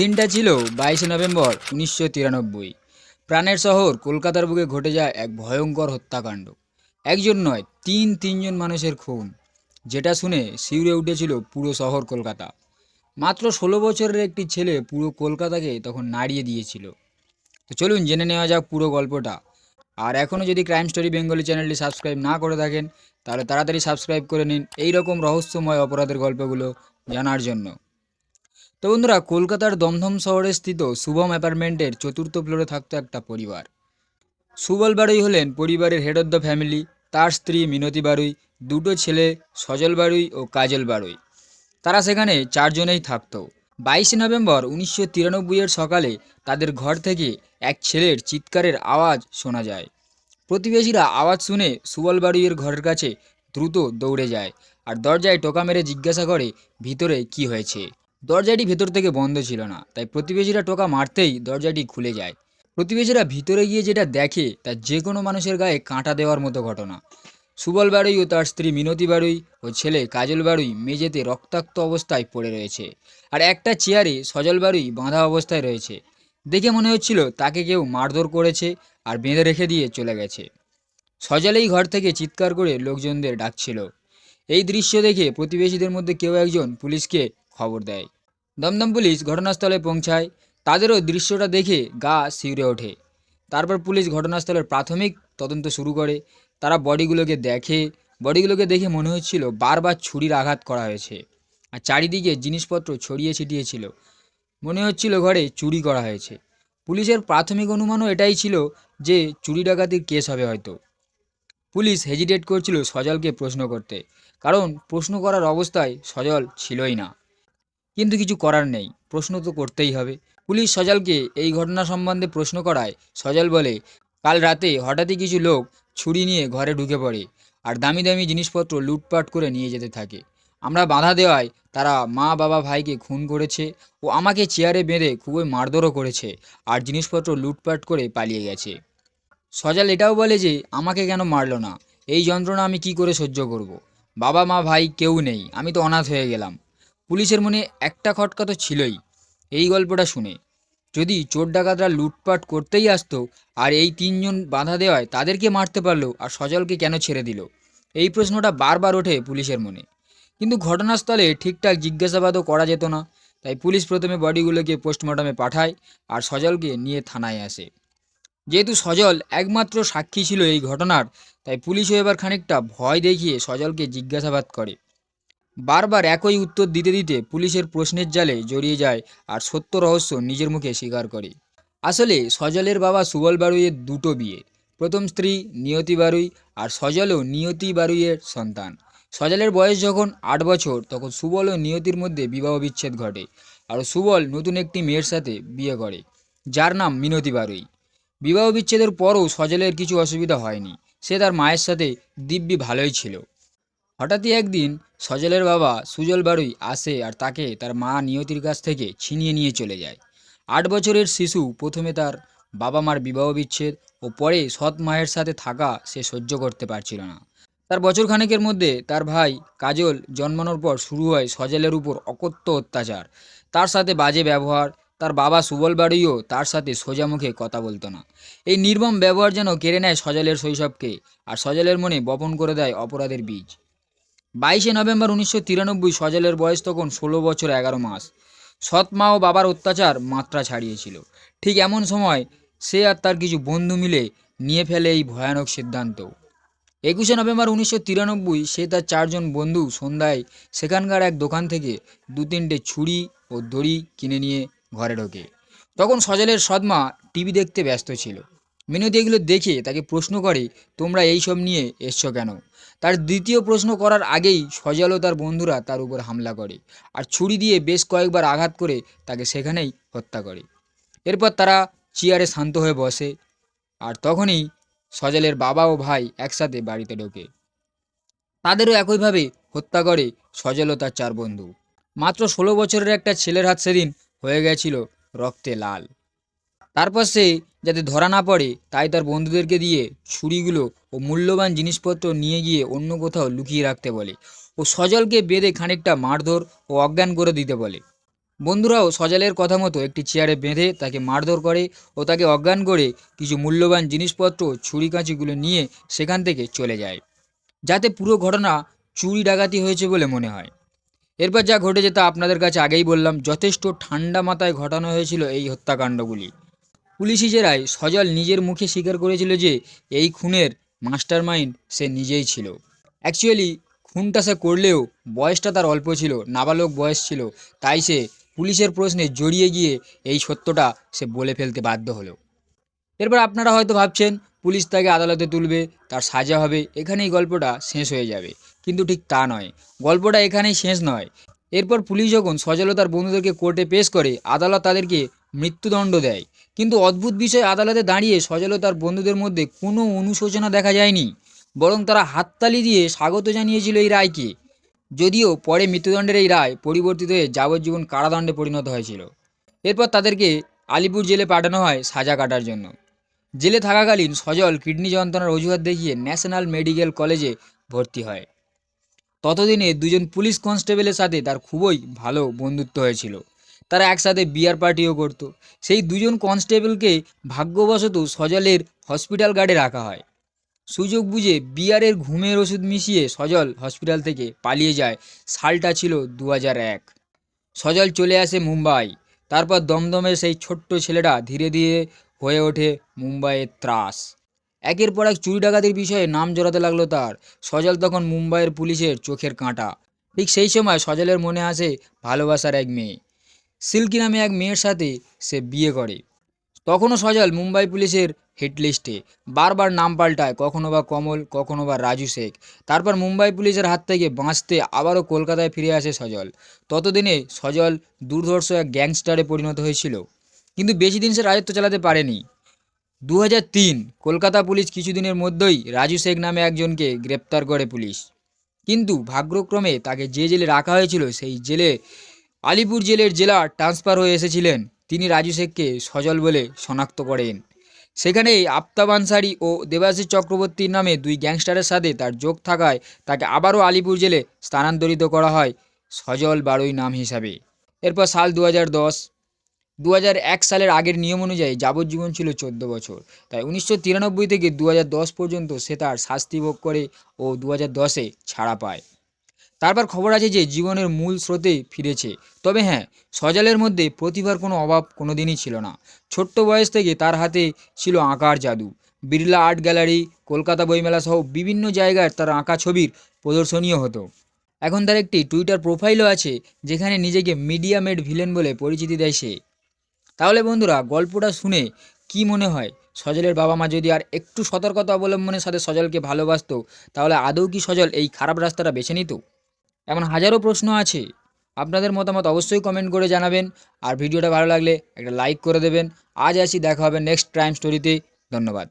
দিনটা ছিল বাইশে নভেম্বর উনিশশো তিরানব্বই। প্রাণের শহর কলকাতার বুকে ঘটে যায় এক ভয়ঙ্কর হত্যাকাণ্ড। একজন নয়, তিন তিনজন মানুষের খুন, যেটা শুনে শিউরে উঠেছিল পুরো শহর কলকাতা। মাত্র ষোলো বছরের একটি ছেলে পুরো কলকাতাকে তখন নাড়িয়ে দিয়েছিল। তো চলুন জেনে নেওয়া যাক পুরো গল্পটা। আর এখনও যদি ক্রাইম স্টোরি বেঙ্গলি চ্যানেলটি সাবস্ক্রাইব না করে থাকেন, তাহলে তাড়াতাড়ি সাবস্ক্রাইব করে নিন। এই রকম রহস্যময় অপরাধের গল্পগুলো জানার জন্য। তো বন্ধুরা, কলকাতার দমদম শহরে স্থিত শুভম অ্যাপার্টমেন্টের চতুর্থ ফ্লোরে থাকতো একটা পরিবার। সুবল বাড়ুই হলেন পরিবারের হেড অফ দ্য ফ্যামিলি তার স্ত্রী মিনতি বাড়ুই দুটো ছেলে সজল বাড়ুই ও কাজল বাড়ুই তারা সেখানে চারজনেই থাকত। বাইশে নভেম্বর উনিশশো তিরানব্বইয়ের সকালে তাদের ঘর থেকে এক ছেলের চিৎকারের আওয়াজ শোনা যায়। প্রতিবেশীরা আওয়াজ শুনে সুবল বাড়ুইয়ের ঘরের কাছে দ্রুত দৌড়ে যায় আর দরজায় টোকা মেরে জিজ্ঞাসা করে, ভিতরে কি হয়েছে? দরজাটি ভেতর থেকে বন্ধ ছিল না, তাই প্রতিবেশীরা টোকা মারতেই দরজাটি খুলে যায়। প্রতিবেশীরা ভিতরে গিয়ে যেটা দেখে, তা যে কোনো মানুষের গায়ে কাঁটা দেওয়ার মতো ঘটনা। সুবল বাড়ুই ও তার স্ত্রী মিনতি বাড়ুই ও ছেলে কাজল বাড়ুই মেঝেতে রক্তাক্ত অবস্থায় পড়ে রয়েছে। আর একটা চেয়ারে সজল বাড়ুই বাঁধা অবস্থায় রয়েছে। দেখে মনে হচ্ছিল তাকে কেউ মারধর করেছে আর বেঁধে রেখে দিয়ে চলে গেছে। সজলেই ঘর থেকে চিৎকার করে লোকজনদের ডাকছিল। এই দৃশ্য দেখে প্রতিবেশীদের মধ্যে কেউ একজন পুলিশকে খবর দেয়। দমদম পুলিশ ঘটনাস্থলে পৌঁছায়। তাদেরও দৃশ্যটা দেখে গা শিউরে ওঠে। তারপর পুলিশ ঘটনাস্থলের প্রাথমিক তদন্ত শুরু করে। তারা বডিগুলোকে দেখে বডিগুলোকে দেখে মনে হচ্ছিল বারবার ছুরির আঘাত করা হয়েছে। আর চারিদিকে জিনিসপত্র ছড়িয়ে ছিটিয়েছিল মনে হচ্ছিল ঘরে চুরি করা হয়েছে। পুলিশের প্রাথমিক অনুমানও এটাই ছিল যে চুরি ডাকাতির কেস হবে হয়তো। পুলিশ হেজিটেট করছিল সজলকে প্রশ্ন করতে। কারণ প্রশ্ন করার অবস্থায় সজল ছিলই না। কিন্তু কিছু করার নেই, প্রশ্ন তো করতেই হবে। পুলিশ সজলকে এই ঘটনা সম্বন্ধে প্রশ্ন করায়, সজল বলে, কাল রাতে হঠাৎই কিছু লোক ছুরি নিয়ে ঘরে ঢুকে পড়ে আর দামি দামি জিনিসপত্র লুটপাট করে নিয়ে যেতে থাকে। আমরা বাধা দেওয়ায় তারা মা, বাবা, ভাইকে খুন করেছে ও আমাকে চেয়ারে বেঁধে খুবই মারধরও করেছে আর জিনিসপত্র লুটপাট করে পালিয়ে গেছে। সজাল এটাও বলে যে, আমাকে কেন মারলো না? এই যন্ত্রণা আমি কি করে সহ্য করব। বাবা, মা, ভাই কেউ নেই, আমি তো অনাথ হয়ে গেলাম। পুলিশের মনে একটা খটকা তো ছিলই। এই গল্পটা শুনে। যদি চোর ডাকাতরা লুটপাট করতেই আসতো, আর এই তিনজন বাধা দেওয়ায় তাদেরকে মারতে পারল আর সজলকে কেন ছেড়ে দিল? এই প্রশ্নটা বারবার ওঠে পুলিশের মনে। কিন্তু ঘটনাস্থলে ঠিকঠাক জিজ্ঞাসাবাদও করা যেত না। তাই পুলিশ প্রথমে বডিগুলোকে পোস্টমর্টমে পাঠায় আর সজলকে নিয়ে থানায় আসে। যেহেতু সজল একমাত্র সাক্ষী ছিল এই ঘটনার, তাই পুলিশও এবার খানিকটা ভয় দেখিয়ে সজলকে জিজ্ঞাসাবাদ করে। বারবার একই উত্তর দিতে দিতে পুলিশের প্রশ্নের জালে জড়িয়ে যায় আর সত্য রহস্য নিজের মুখে স্বীকার করে। আসলে সজলের বাবা সুবল বারুইয়ের দুটো বিয়ে। প্রথম স্ত্রী নিয়তি বারুই আর সজলও নিয়তি বারুইয়ের সন্তান। সজলের বয়স যখন আট বছর, তখন সুবল ও নিয়তির মধ্যে বিবাহ বিচ্ছেদ ঘটে আর সুবল নতুন একটি মেয়ের সাথে বিয়ে করে, যার নাম মিনতি বারুই। বিবাহ বিচ্ছেদের পরও সজলের কিছু অসুবিধা হয়নি। সে তার মায়ের সাথে দিব্যি ভালোই ছিল। হঠাৎই একদিন সজলের বাবা সুজল বাড়ুই আসে আর তাকে তার মা নিয়তির কাছ থেকে ছিনিয়ে নিয়ে চলে যায়। আট বছরের শিশু প্রথমে তার বাবা মার বিবাহ বিচ্ছেদ ও পরে সৎ মায়ের সাথে থাকা সে সহ্য করতে পারছিল না। তার বছর খানেকের মধ্যে তার ভাই কাজল জন্মানোর পর শুরু হয় সজলের উপর অকথ্য অত্যাচার। তার সাথে বাজে ব্যবহার, তার বাবা সুবল বাড়িও তার সাথে সোজা মুখে কথা বলতো না। এই নির্মম ব্যবহার যেন কেড়ে নেয় সজলের শৈশবকে, আর সজলের মনে বপন করে দেয় অপরাধের বীজ। বাইশে নভেম্বর উনিশশো তিরানব্বই সজলের বয়স তখন ষোলো বছর এগারো মাস। সৎ মা ও বাবার অত্যাচার মাত্রা ছাড়িয়েছিল। ঠিক এমন সময় সে আর তার কিছু বন্ধু মিলে নিয়ে ফেলে এই ভয়ানক সিদ্ধান্ত। একুশে নভেম্বর উনিশশো তিরানব্বই সে তার চারজন বন্ধু সন্ধ্যায় সেখানকার এক দোকান থেকে দু তিনটে ছুরি ও দড়ি কিনে নিয়ে ঘরে ঢোকে। তখন সজলের সৎমা টিভি দেখতে ব্যস্ত ছিল। মিনতি এগুলো দেখে তাকে প্রশ্ন করে, তোমরা এই সব নিয়ে এসছো কেন? তার দ্বিতীয় প্রশ্ন করার আগেই সজল ও তার বন্ধুরা তার উপর হামলা করে আর ছুরি দিয়ে বেশ কয়েকবার আঘাত করে তাকে সেখানেই হত্যা করে। এরপর তারা চেয়ারে শান্ত হয়ে বসে আর তখনই সজলের বাবা ও ভাই একসাথে বাড়িতে ঢোকে। তাদেরও একইভাবে হত্যা করে সজল ও তার চার বন্ধু। মাত্র ষোলো বছরের একটা ছেলের হাত সেদিন হয়ে গেছিল রক্তে লাল। তারপর সে যাতে ধরা না পড়ে, তাই তার বন্ধুদেরকে দিয়ে ছুরিগুলো ও মূল্যবান জিনিসপত্র নিয়ে গিয়ে অন্য কোথাও লুকিয়ে রাখতে বলে। ও সজলকে বেঁধে খানিকটা মারধর ও অজ্ঞান করে দিতে বলে। বন্ধুরাও সজালের কথা মতো একটি চেয়ারে বেঁধে তাকে মারধর করে ও তাকে অজ্ঞান করে কিছু মূল্যবান জিনিসপত্র ছুরি কাঁচিগুলো নিয়ে সেখান থেকে চলে যায়। যাতে পুরো ঘটনা চুরি ডাকাতি হয়েছে বলে মনে হয়। এরপর যা ঘটেছে তা আপনাদের কাছে আগেই বললাম, যথেষ্ট ঠান্ডা মাথায় ঘটানো হয়েছিল এই হত্যাকাণ্ডগুলি। পুলিশি জেরায় সজল নিজের মুখে স্বীকার করেছিল যে এই খুনের মাস্টার মাইন্ড সে নিজেই ছিল। অ্যাকচুয়ালি খুনটা সে করলেও বয়সটা তার অল্প ছিল, নাবালক বয়স ছিল। তাই সে পুলিশের প্রশ্নে জড়িয়ে গিয়ে এই সত্যটা সে বলে ফেলতে বাধ্য হলো। এরপর আপনারা হয়তো ভাবছেন, পুলিশ তাকে আদালতে তুলবে, তার সাজা হবে, এখানেই গল্পটা শেষ হয়ে যাবে। কিন্তু ঠিক তা নয়, গল্পটা এখানেই শেষ নয়। এরপর পুলিশ যখন সজল ও তার বন্ধুদেরকে কোর্টে পেশ করে, আদালত তাদেরকে মৃত্যুদণ্ড দেয়। কিন্তু অদ্ভুত বিষয় আদালতে দাঁড়িয়ে সজল তার বন্ধুদের মধ্যে কোনো অনুশোচনা দেখা যায়নি, বরং তারা হাততালি দিয়ে স্বাগত জানিয়েছিল এই রায়কে, যদিও পরে মৃত্যুদণ্ডের এই রায় পরিবর্তিত হয়ে যাবজ্জীবন কারাদণ্ডে পরিণত হয়েছিল। এরপর তাদেরকে আলিপুর জেলে পাঠানো হয় সাজা কাটার জন্য। জেলে থাকাকালীন সজল কিডনি যন্ত্রণার অজুহাত দেখিয়ে ন্যাশনাল মেডিকেল কলেজে ভর্তি হয়। ততদিনে দুজন পুলিশ কনস্টেবলের সাথে তার খুবই ভালো বন্ধুত্ব হয়েছিল। তারা একসাথে বিয়ার পার্টিও করতো। সেই দুজন কনস্টেবলকে ভাগ্যবশত সজলের হসপিটাল গার্ডে রাখা হয়। সুযোগ বুঝে বিয়ারের ঘুমের ওষুধ মিশিয়ে সজল হসপিটাল থেকে পালিয়ে যায়। সালটা ছিল দু এক। সজল চলে আসে মুম্বাই। তারপর দমদমের সেই ছোট্ট ছেলেটা ধীরে ধীরে হয়ে ওঠে মুম্বাইয়ের ত্রাস। একের পর এক চুরি ডাকাতির বিষয়ে নাম জড়াতে লাগল তার। সজল তখন মুম্বাইয়ের পুলিশের চোখের কাঁটা। ঠিক সেই সময় সজলের মনে আসে ভালোবাসার এক মেয়ে। সিল্কি নামে এক মেয়ের সাথে সে বিয়ে করে। তখনও সজল মুম্বাই পুলিশের হিট লিস্টে বারবার নাম পাল্টায়, কখনো বা কমল, কখনো বা রাজু শেখ। তারপর মুম্বাই পুলিশের হাত থেকে বাঁচতে আবারও কলকাতায় ফিরে আসে সজল। ততদিনে সজল দুর্ধর্ষ এক গ্যাংস্টারে পরিণত হয়েছিল। কিন্তু বেশি দিন সে রাজত্ব চালাতে পারেনি। দু কলকাতা পুলিশ কিছুদিনের মধ্যেই রাজু শেখ নামে একজনকে গ্রেপ্তার করে পুলিশ। কিন্তু ভাগ্যক্রমে তাকে যে জেলে রাখা হয়েছিল সেই জেলে আলিপুর জেলের জেলা ট্রান্সফার হয়ে এসেছিলেন তিনি রাজু শেখকে সজল বলে শনাক্ত করেন। সেখানেই আফতাব আনসারি ও দেবাশিস চক্রবর্তীর নামে দুই গ্যাংস্টারের সাথে তার যোগ থাকায় তাকে আবারও আলিপুর জেলে স্থানান্তরিত করা হয় সজল বারোই নাম হিসাবে। এরপর সাল দু হাজার দশ দু এক সালের আগের নিয়ম অনুযায়ী যাবজ্জীবন ছিল চোদ্দ বছর। তাই উনিশশো তিরানব্বই থেকে দু পর্যন্ত সে তার শাস্তি ভোগ করে ও দু হাজার ছাড়া পায়। তারপর খবর আছে যে জীবনের মূল স্রোতে ফিরেছে। তবে হ্যাঁ সজালের মধ্যে প্রতিভার কোনো অভাব কোনো দিনই ছিল না। ছোট্ট বয়স থেকে তার হাতে ছিল আঁকার জাদু। বিড়লা আর্ট গ্যালারি, কলকাতা বইমেলা সহ বিভিন্ন জায়গায় তার আঁকা ছবির প্রদর্শনীয় হতো। এখন তার একটি টুইটার প্রোফাইলও আছে, যেখানে নিজেকে মিডিয়া মেড ভিলেন বলে পরিচিতি দেয় সে। তাহলে বন্ধুরা, গল্পটা শুনে কি মনে হয়? সজলের বাবা মা যদি আর একটু সতর্কতা অবলম্বনের সাথে সজলকে ভালোবাসতো, তাহলে আদৌ কি সজল এই খারাপ রাস্তাটা বেছে নিত? এমন হাজারো প্রশ্ন আছে। আপনাদের মতামত অবশ্যই কমেন্ট করে জানাবেন। আর ভিডিওটা ভালো লাগলে একটা লাইক করে দেবেন। আজ আসি, দেখা হবে নেক্সট ক্রাইম স্টোরিতে ধন্যবাদ।